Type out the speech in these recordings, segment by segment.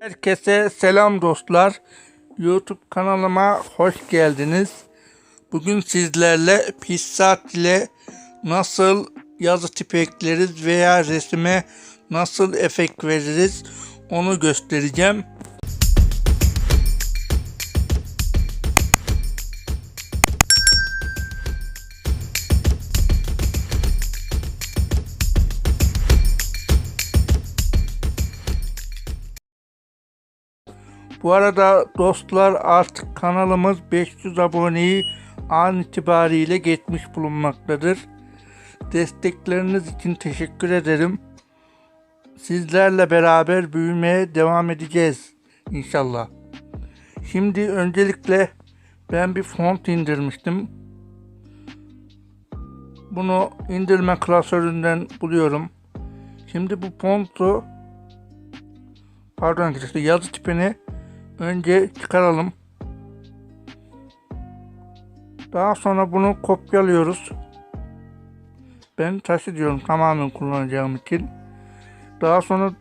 Herkese selam dostlar. YouTube kanalıma hoş geldiniz. Bugün sizlerle Pixart ile nasıl yazı tipi ekleriz veya resime nasıl efekt veririz onu göstereceğim. Bu arada dostlar artık kanalımız 500 aboneyi an itibariyle geçmiş bulunmaktadır. Destekleriniz için teşekkür ederim. Sizlerle beraber büyümeye devam edeceğiz inşallah. Şimdi öncelikle ben bir font indirmiştim. Bunu indirme klasöründen buluyorum. Şimdi bu fontu pardon arkadaşlar yazı tipini önce çıkaralım. Daha sonra bunu kopyalıyoruz. Ben taşı diyorum tamamen kullanacağım için. Daha sonra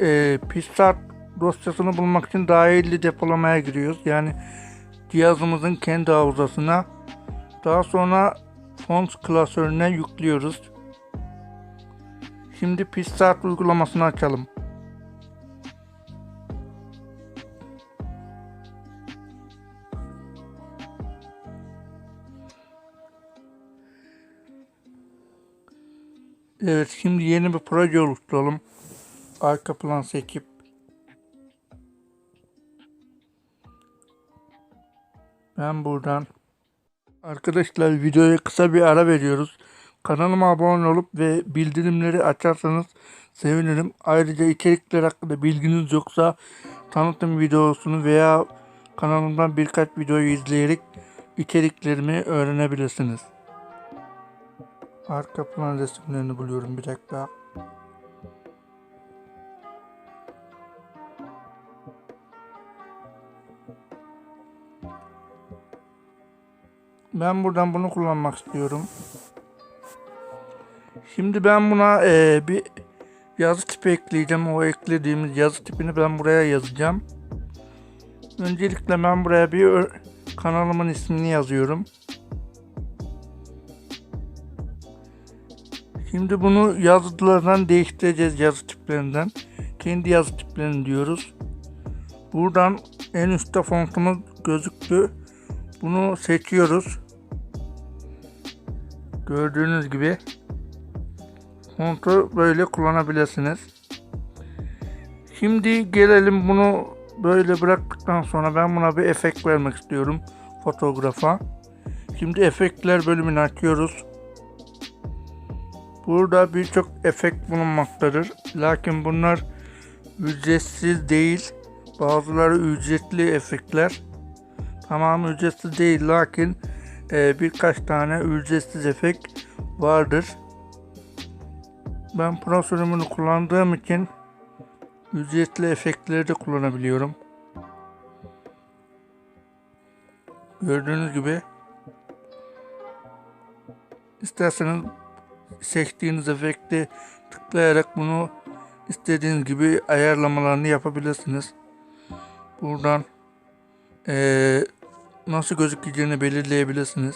e, Pixart dosyasını bulmak için dahili depolamaya giriyoruz. Yani cihazımızın kendi hafızasına. Daha sonra Fonts klasörüne yüklüyoruz. Şimdi Pixart uygulamasını açalım. Evet şimdi yeni bir proje oluşturalım. Arka plan seçip ben buradan arkadaşlar videoya kısa bir ara veriyoruz. Kanalıma abone olup ve bildirimleri açarsanız sevinirim. Ayrıca içerikler hakkında bilginiz yoksa tanıtım videosunu veya kanalımdan birkaç videoyu izleyerek içeriklerimi öğrenebilirsiniz. Arka plan resimlerini buluyorum bir dakika. Ben buradan bunu kullanmak istiyorum. Şimdi ben buna eee, bir yazı tipi ekleyeceğim. O eklediğimiz yazı tipini ben buraya yazacağım. Öncelikle ben buraya bir kanalımın ismini yazıyorum. Şimdi bunu yazılardan değiştireceğiz yazı tiplerinden. Kendi yazı tiplerini diyoruz. Buradan en üstte fontumuz gözüktü. Bunu seçiyoruz. Gördüğünüz gibi fontu böyle kullanabilirsiniz. Şimdi gelelim bunu böyle bıraktıktan sonra ben buna bir efekt vermek istiyorum fotoğrafa. Şimdi efektler bölümünü açıyoruz. Burada birçok efekt bulunmaktadır. Lakin bunlar ücretsiz değil. Bazıları ücretli efektler. Tamamı ücretsiz değil lakin e, birkaç tane ücretsiz efekt vardır. Ben Pro kullandığım için ücretli efektleri de kullanabiliyorum. Gördüğünüz gibi isterseniz seçtiğiniz efekti tıklayarak bunu istediğiniz gibi ayarlamalarını yapabilirsiniz. Buradan eee, nasıl gözükeceğini belirleyebilirsiniz.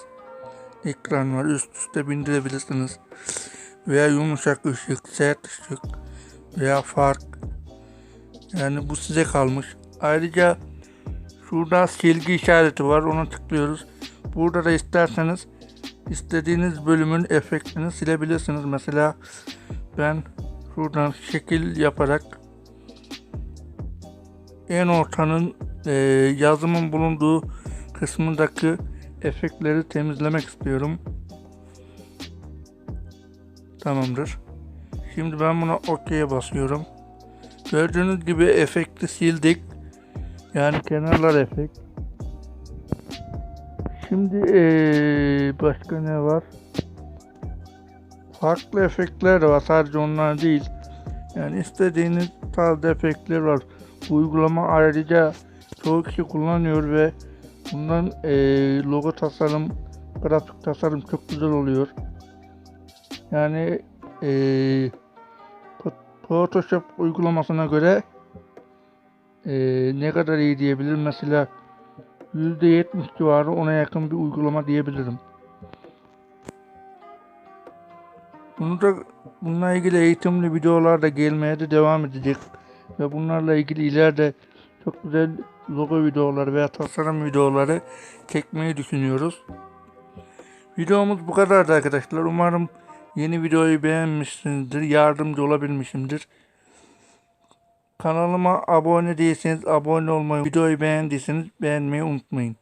Ekran var üst üste bindirebilirsiniz. Veya yumuşak ışık, sert ışık veya fark. Yani bu size kalmış. Ayrıca şurada silgi işareti var. Ona tıklıyoruz. Burada da isterseniz istediğiniz bölümün efektini silebilirsiniz. Mesela ben şuradan şekil yaparak en ortanın e, yazımın bulunduğu kısmındaki efektleri temizlemek istiyorum. Tamamdır. Şimdi ben buna OK'ye basıyorum. Gördüğünüz gibi efekti sildik. Yani kenarlar efekt. Şimdi başka ne var? Farklı efektler var. Sadece onlar değil. Yani istediğiniz tarzda efektler var. Bu uygulama ayrıca çoğu kişi kullanıyor ve bundan eee, logo tasarım, grafik tasarım çok güzel oluyor. Yani eee, Photoshop uygulamasına göre Ee, ne kadar iyi diyebilirim? Mesela %70 civarı ona yakın bir uygulama diyebilirim. Bunu da bununla ilgili eğitimli videolar da gelmeye de devam edecek. Ve bunlarla ilgili ileride çok güzel logo videoları veya tasarım videoları çekmeyi düşünüyoruz. Videomuz bu kadardı arkadaşlar. Umarım yeni videoyu beğenmişsinizdir. Yardımcı olabilmişimdir. Kanalıma abone değilseniz abone olmayı, videoyu beğendiyseniz beğenmeyi unutmayın.